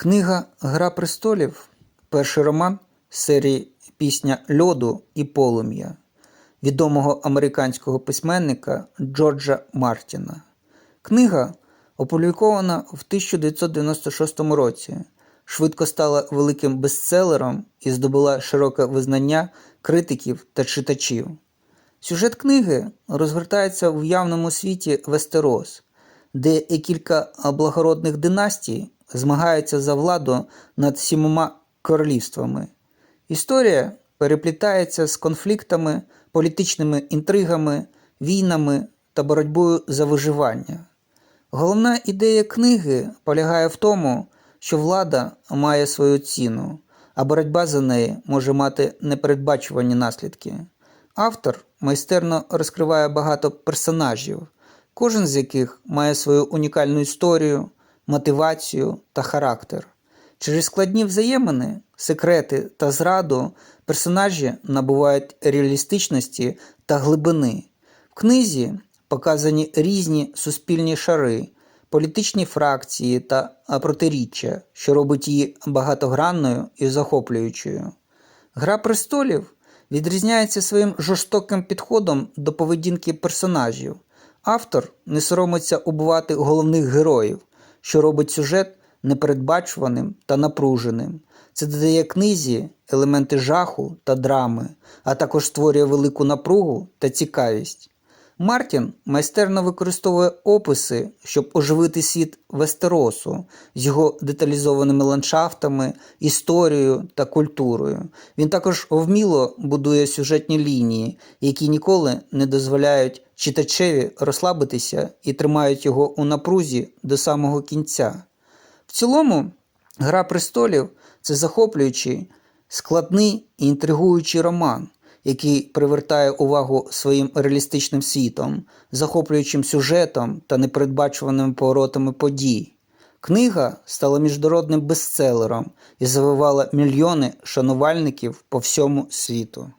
Книга Гра престолів перший роман серії Пісня льоду і полум'я відомого американського письменника Джорджа Мартіна. Книга опублікована в 1996 році, швидко стала великим бестселером і здобула широке визнання критиків та читачів. Сюжет книги розгортається в явному світі Вестерос, де і кілька благородних династій змагаються за владу над сімома королівствами. Історія переплітається з конфліктами, політичними інтригами, війнами та боротьбою за виживання. Головна ідея книги полягає в тому, що влада має свою ціну, а боротьба за неї може мати непередбачувані наслідки. Автор майстерно розкриває багато персонажів, кожен з яких має свою унікальну історію, мотивацію та характер. Через складні взаємини, секрети та зраду персонажі набувають реалістичності та глибини. В книзі показані різні суспільні шари, політичні фракції та протиріччя, що робить її багатогранною і захоплюючою. Гра престолів відрізняється своїм жорстоким підходом до поведінки персонажів. Автор не соромиться убивати головних героїв, що робить сюжет непередбачуваним та напруженим. Це додає книзі елементи жаху та драми, а також створює велику напругу та цікавість. Мартін майстерно використовує описи, щоб оживити світ Вестеросу з його деталізованими ландшафтами, історією та культурою. Він також вміло будує сюжетні лінії, які ніколи не дозволяють читачеві розслабитися і тримають його у напрузі до самого кінця. В цілому, Гра престолів це захоплюючий, складний і інтригуючий роман, який привертає увагу своїм реалістичним світом, захоплюючим сюжетом та непередбачуваними поворотами подій. Книга стала міжнародним бестселером і завивала мільйони шанувальників по всьому світу.